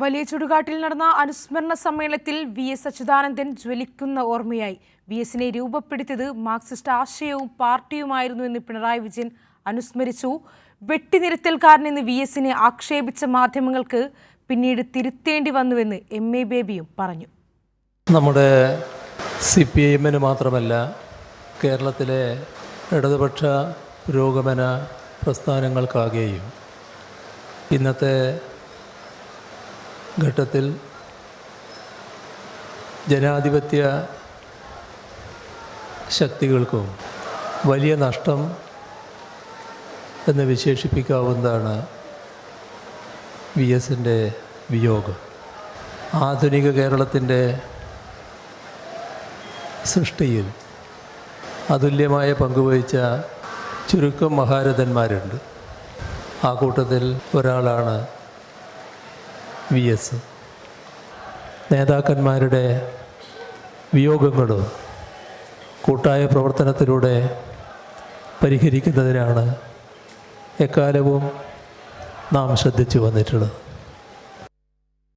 വലിയ ചുടുകാട്ടിൽ നടന്ന അനുസ്മരണ സമ്മേളനത്തിൽ വി എസ് അച്യുതാനന്ദൻ ജ്വലിക്കുന്ന ഓർമ്മയായി. വി എസിനെ രൂപപ്പെടുത്തിയത് മാർക്സിസ്റ്റ് ആശയവും പാർട്ടിയുമായിരുന്നു എന്ന് പിണറായി വിജയൻ അനുസ്മരിച്ചു. വെട്ടിനിരത്തൽക്കാരനെന്ന് വി എസിനെ ആക്ഷേപിച്ച മാധ്യമങ്ങൾക്ക് പിന്നീട് തിരുത്തേണ്ടി വന്നുവെന്ന് എം എ ബേബിയും പറഞ്ഞു. നമ്മുടെ സി പി ഐ എമ്മിന് മാത്രമല്ല കേരളത്തിലെ ഇടതുപക്ഷ പുരോഗമന പ്രസ്ഥാനങ്ങൾക്കാകെയും ഇന്നത്തെ ഘട്ടത്തിൽ ജനാധിപത്യ ശക്തികൾക്കും വലിയ നഷ്ടം എന്ന് വിശേഷിപ്പിക്കാവുന്നതാണ് വി എസിന്റെ വിയോഗം. ആധുനിക കേരളത്തിന്റെ സൃഷ്ടിയിൽ അതുല്യമായ പങ്കുവഹിച്ച ചുരുക്കം മഹാരഥന്മാരുണ്ട്. ആ കൂട്ടത്തിൽ ഒരാളാണ് വി എസ് നേതാക്കന്മാരുടെ വിയോഗങ്ങളും കൂട്ടായ പ്രവർത്തനത്തിലൂടെ പരിഹരിക്കുന്നതിനാണ് എക്കാലവും നാം ശ്രദ്ധിച്ചു വന്നിട്ടുള്ളത്.